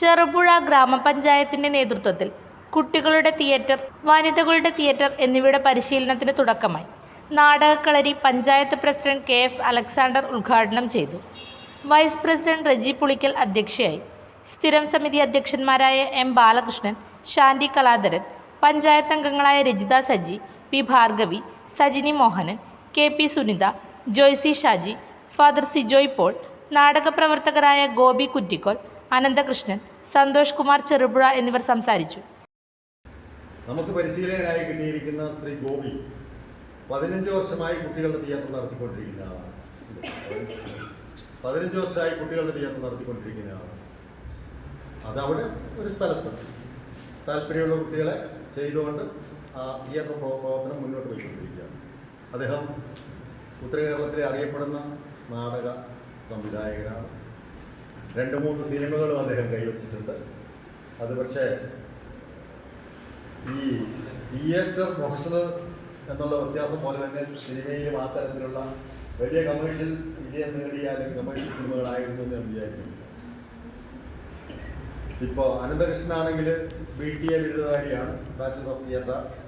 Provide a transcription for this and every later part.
ചെറുപുഴ ഗ്രാമപഞ്ചായത്തിന്റെ നേതൃത്വത്തിൽ കുട്ടികളുടെ തിയേറ്റർ വനിതകളുടെ തിയേറ്റർ എന്നിവയുടെ പരിശീലനത്തിന് തുടക്കമായി. നാടകക്കളരി panchayat president K F Alexander ഉദ്ഘാടനം ചെയ്തു. വൈസ് പ്രസിഡന്റ് റജി പുളിക്കൽ അധ്യക്ഷയായി. സ്ഥിരം സമിതി അധ്യക്ഷന്മാരായ എം ബാലകൃഷ്ണൻ ശാന്തി കലാധരൻ പഞ്ചായത്ത് അംഗങ്ങളായ Rajitha Saji P Bhargavi Sajini Mohanan K P Sunitha Joycy Shaji father Sijoy Paul നാടക പ്രവർത്തകരായ ഗോപി കുറ്റിക്കോൽ അനന്തകൃഷ്ണൻ സന്തോഷ് കുമാർ ചെറുപുഴ എന്നിവർ സംസാരിച്ചു. നമുക്ക് പരിശീലകനായി കിട്ടിയിരിക്കുന്ന ശ്രീ ഗോപി പതിനഞ്ച് വർഷമായി കുട്ടികളുടെ തിയേറ്റർ നടത്തിക്കൊണ്ടിരിക്കുന്ന ആളാണ് പതിനഞ്ച് വർഷമായി കുട്ടികളുടെ തിയേറ്റർ നടത്തിക്കൊണ്ടിരിക്കുന്ന ആളാണ് അതവിടെ ഒരു സ്ഥലത്ത് താല്പര്യമുള്ള കുട്ടികളെ ചെയ്തുകൊണ്ട് ആ തിയേറ്റർ പ്രവ- പ്രവർത്തനം മുന്നോട്ട് പോയിക്കൊണ്ടിരിക്കുകയാണ്. അദ്ദേഹം ഉത്തര കേരളത്തിലെ അറിയപ്പെടുന്ന നാടക സംവിധായകനാണ്. രണ്ട് മൂന്ന് സിനിമകളും അദ്ദേഹം കൈവച്ചിട്ടുണ്ട്. അത് പക്ഷേ ഈ തിയേറ്റർ പ്രൊഫഷണൽ എന്നുള്ള വ്യത്യാസം പോലെ തന്നെ സിനിമയിലും ആ തരത്തിലുള്ള വലിയ കമേഴ്ഷ്യൽ വിജയം നേടിയ അല്ലെങ്കിൽ കമേഴ്ഷ്യൽ സിനിമകളായിരുന്നു എന്ന് ഞാൻ വിചാരിക്കുന്നു. ഇപ്പോൾ അനന്തകൃഷ്ണൻ ആണെങ്കിൽ B T A ബിരുദധാരിയാണ് bachelor of theatre arts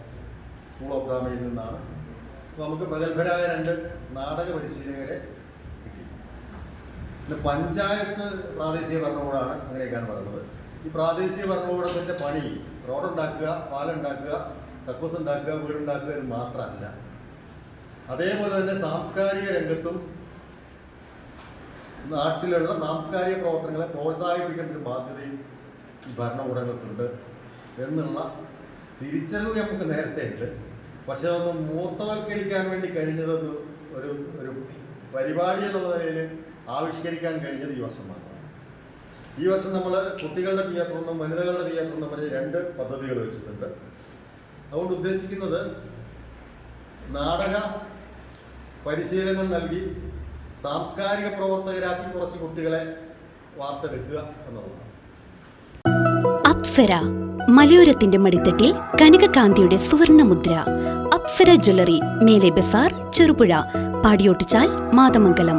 school of ഡ്രാമയിൽ നിന്നാണ് നമുക്ക് പ്രഗത്ഭരായ രണ്ട് നാടക പരിശീലകരെ പിന്നെ പഞ്ചായത്ത് പ്രാദേശിക ഭരണകൂടമാണ് അങ്ങനെയൊക്കെയാണ് പറയുന്നത്. ഈ പ്രാദേശിക ഭരണകൂടത്തിന്റെ പണി റോഡുണ്ടാക്കുക പാലുണ്ടാക്കുക കക്കൂസ് ഉണ്ടാക്കുക വീടുണ്ടാക്കുക ഇത് മാത്രമല്ല അതേപോലെ തന്നെ സാംസ്കാരിക രംഗത്തും നാട്ടിലുള്ള സാംസ്കാരിക പ്രവർത്തനങ്ങളെ പ്രോത്സാഹിപ്പിക്കേണ്ട ഒരു ബാധ്യതയും ഭരണകൂടങ്ങൾക്കുണ്ട് എന്നുള്ള തിരിച്ചറിവ് നമുക്ക് നേരത്തെ ഉണ്ട്. പക്ഷെ ഒന്ന് മൂർത്തവൽക്കരിക്കാൻ വേണ്ടി കഴിഞ്ഞതൊന്ന് ഒരു ഒരു പരിപാടി എന്നുള്ള നിലയിൽ ആവിഷ്കരിക്കാൻ കഴിഞ്ഞത് ഈ വർഷം മാത്രമാണ്. ഈ വർഷം നമ്മൾ കുട്ടികളുടെ തിയേറ്ററെന്നും വനിതകളുടെ തിയേറ്ററെന്നും തമ്മിൽ രണ്ട് പദ്ധതികൾ വെച്ചിട്ടുണ്ട്. അതുകൊണ്ട് ഉദ്ദേശിക്കുന്നത് നാടക പരിശീലനം നൽകി സാംസ്കാരിക പ്രവർത്തകരാക്കി കുറച്ച് കുട്ടികളെ വാർത്തെടുക്കുക എന്നുള്ളതാണ്. അപ്സര മലയോരത്തിന്റെ മടിത്തട്ടിൽ കനകകാന്തിയുടെ സുവർണമുദ്ര അപ്സര ജ്വല്ലറി മേലെ ബസാർ ചെറുപുഴ പാടിയോട്ടിച്ചാൽ മാതമംഗലം.